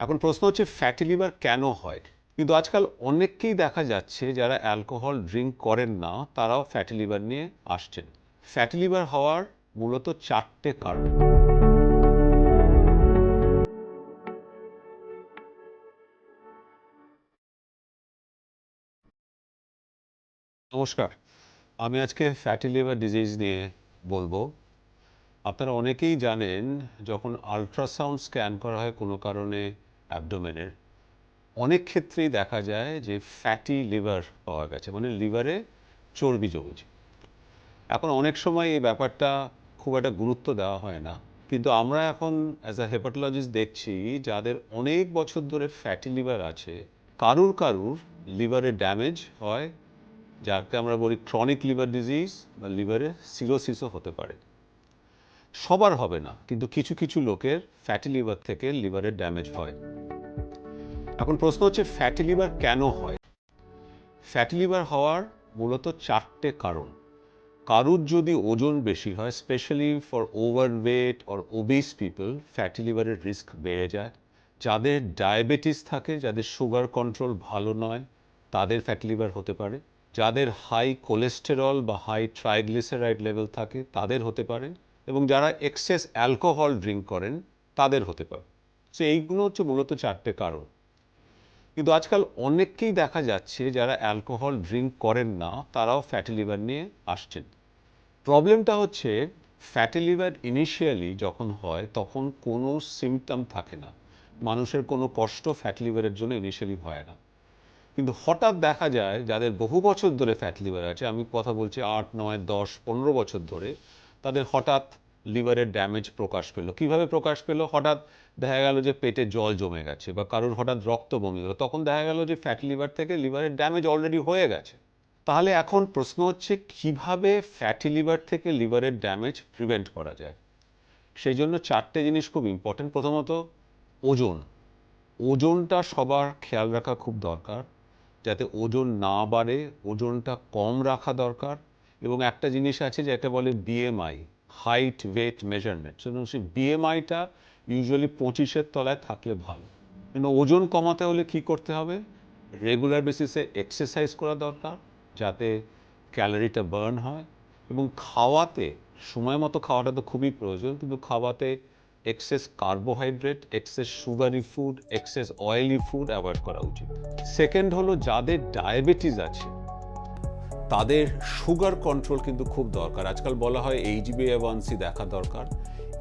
এখন প্রশ্ন হচ্ছে ফ্যাটি লিভার কেন হয়? কিন্তু আজকাল অনেককেই দেখা যাচ্ছে যারা অ্যালকোহল ড্রিঙ্ক করেন না, তারাও ফ্যাটি লিভার নিয়ে আসছেন। ফ্যাটি লিভার হওয়ার মূলত চারটে কারণ। নমস্কার, আমি আজকে ফ্যাটি লিভার ডিজিজ নিয়ে বলব। আপনারা অনেকেই জানেন, যখন আলট্রাসাউন্ড স্ক্যান করা হয় কোনো কারণে অ্যাবডোমেনের অনেক ক্ষেত্রেই দেখা যায় যে ফ্যাটি লিভার পাওয়া গেছে মানে লিভারে চর্বি জমেছে। এখন অনেক সময় এই ব্যাপারটা খুব একটা গুরুত্ব দেওয়া হয় না, কিন্তু আমরা এখন অ্যাজ আ হেপাটোলজিস্ট দেখছি যাদের অনেক বছর ধরে ফ্যাটি লিভার আছে, কারুর কারুর লিভারে ড্যামেজ হয়, যাকে আমরা বলি ক্রনিক লিভার ডিজিজ বা লিভারে সিরোসিসও হতে পারে। সবার হবে না, কিন্তু কিছু কিছু লোকের ফ্যাটি লিভার থেকে লিভারের ড্যামেজ হয়। এখন প্রশ্ন হচ্ছে ফ্যাটি লিভার কেন হয়? ফ্যাটি লিভার হওয়ার মূলত চারটে কারণ। কারুর যদি ওজন বেশি হয় specially for overweight or obese people fatty লিভারের রিস্ক বেড়ে যায়। যাদের ডায়াবেটিস থাকে, যাদের সুগার কন্ট্রোল ভালো নয়, তাদের ফ্যাটি লিভার হতে পারে। যাদের হাই কোলেস্টেরল বা হাই ট্রাইগ্লিসারাইড লেভেল থাকে, তাদের হতে পারে। এবং যারা এক্সেস অ্যালকোহল ড্রিঙ্ক করেন, তাদের হতে পারে। সো এইগুলো হচ্ছে মূলত চারটে কারণ। কিন্তু আজকাল অনেককেই দেখা যাচ্ছে যারা অ্যালকোহল ড্রিঙ্ক করেন না, তারাও ফ্যাটি লিভার নিয়ে আসছেন। প্রবলেমটা হচ্ছে ফ্যাটি লিভার ইনিশিয়ালি যখন হয়, তখন কোনো সিমটম থাকে না। মানুষের কোনো কষ্ট ফ্যাটি লিভারের জন্য ইনিশিয়ালি হয় না। কিন্তু হঠাৎ দেখা যায়, যাদের বহু বছর ধরে ফ্যাট লিভার আছে, আমি কথা বলছি আট, নয়, দশ, পনেরো বছর ধরে তাদের হঠাৎ লিভারের ড্যামেজ প্রকাশ পেল। কীভাবে প্রকাশ পেল? হঠাৎ দেখা গেল যে পেটে জল জমে গেছে বা কারোর হঠাৎ রক্ত বমি হলো। তখন দেখা গেল যে ফ্যাট লিভার থেকে লিভারের ড্যামেজ অলরেডি হয়ে গেছে। তাহলে এখন প্রশ্ন হচ্ছে, কীভাবে ফ্যাটি লিভার থেকে লিভারের ড্যামেজ প্রিভেন্ট করা যায়? সেই জন্য চারটে জিনিস খুব ইম্পর্টেন্ট প্রথমত, ওজন। ওজনটা সবার খেয়াল রাখা খুব দরকার। যাতে ওজন না বাড়ে, ওজনটা কম রাখা দরকার। এবং একটা জিনিস আছে যেটা বলে বিএমআই হাইট ওয়েট মেজারমেন্ট সেজন্য সেই বিএমআইটা ইউজুয়ালি পঁচিশের তলায় থাকলে ভালো। কিন্তু ওজন কমাতে হলে কি করতে হবে? রেগুলার বেসিসে এক্সারসাইজ করা দরকার, যাতে ক্যালোরিটা বার্ন হয়। এবং খাওয়াতে, সময় মতো খাওয়াটা তো খুবই প্রয়োজন, কিন্তু খাওয়াতে excess carbohydrate excess sugary food excess oily food avoid করা উচিত। সেকেন্ড হলো, যাদের ডায়াবেটিস আছে তাদের সুগার কন্ট্রোল কিন্তু খুব দরকার। আজকাল বলা হয় এইচবি এভানসি দেখা দরকার।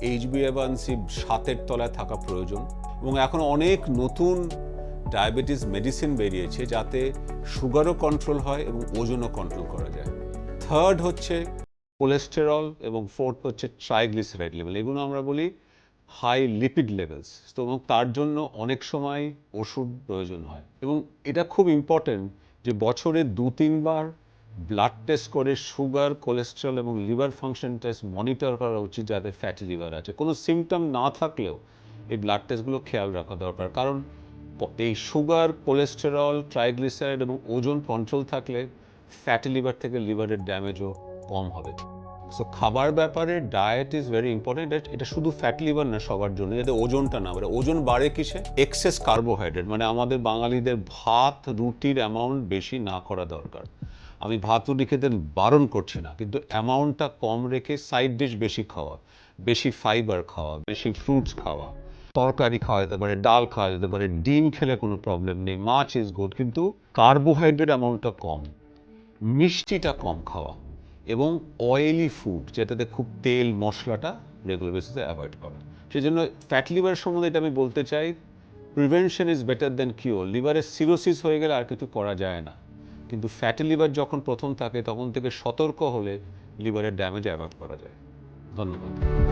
এইচবি এভানসি সাতের তলায় থাকা প্রয়োজন এবং এখন অনেক নতুন ডায়াবেটিস মেডিসিন বেরিয়েছে যাতে সুগারও কন্ট্রোল হয় এবং ওজনও কন্ট্রোল করা যায়। থার্ড হচ্ছে কোলেস্টেরল এবং ফোর্থ হচ্ছে ট্রাইগ্লিসারাইড লেভেল। এগুলো আমরা বলি হাই লিপিড লেভেলস। তো এবং তার জন্য অনেক সময় ওষুধ প্রয়োজন হয়। এবং এটা খুব ইম্পর্টেন্ট যে বছরে দু তিনবার ব্লাড টেস্ট করে সুগার কোলেস্ট্রল এবং লিভার ফাংশন টেস্ট মনিটর করা উচিত যাদের ফ্যাটি লিভার আছে। কোনো সিমটম না থাকলেও এই ব্লাড টেস্টগুলো খেয়াল রাখা দরকার। কারণ এই সুগার কোলেস্টেরল ট্রাইগ্লিসারাইড এবং ওজন কন্ট্রোল থাকলে ফ্যাটি লিভার থেকে লিভারের ড্যামেজও কম হবে। সো খাবার ব্যাপারে ডায়েট ইজ ভেরি ইম্পর্টেন্ট এটা শুধু ফ্যাট লিভার না, সবার জন্য। যাতে ওজনটা না বাড়ে। ওজন বাড়ে কিসে? এক্সেস কার্বোহাইড্রেট মানে আমাদের বাঙালিদের ভাত, রুটির অ্যামাউন্ট বেশি না করা দরকার। আমি ভাত রুটি খেতে বারণ করছি না, কিন্তু অ্যামাউন্টটা কম রেখে সাইড ডিশ বেশি খাওয়া, বেশি ফাইবার খাওয়া, বেশি ফ্রুটস খাওয়া। তরকারি খাওয়া যেতে পারে, ডাল খাওয়া যেতে পারে, ডিম খেলে কোনো প্রবলেম নেই, মাছ ইজ গুড কিন্তু কার্বোহাইড্রেট অ্যামাউন্টটা কম, মিষ্টিটা কম খাওয়া এবং অয়েলি ফুড যেটাতে খুব তেল, মশলাটা রেগুলার বেসিসে অ্যাভয়েড করা। সেই জন্য ফ্যাট লিভার সম্বন্ধে এটা আমি বলতে চাই prevention is better than cure লিভারের সিরোসিস হয়ে গেলে আর কিছু করা যায় না। কিন্তু ফ্যাটি লিভার যখন প্রথম থাকে, তখন থেকে সতর্ক হলে লিভারের ড্যামেজ অ্যাভয়েড করা যায়। ধন্যবাদ।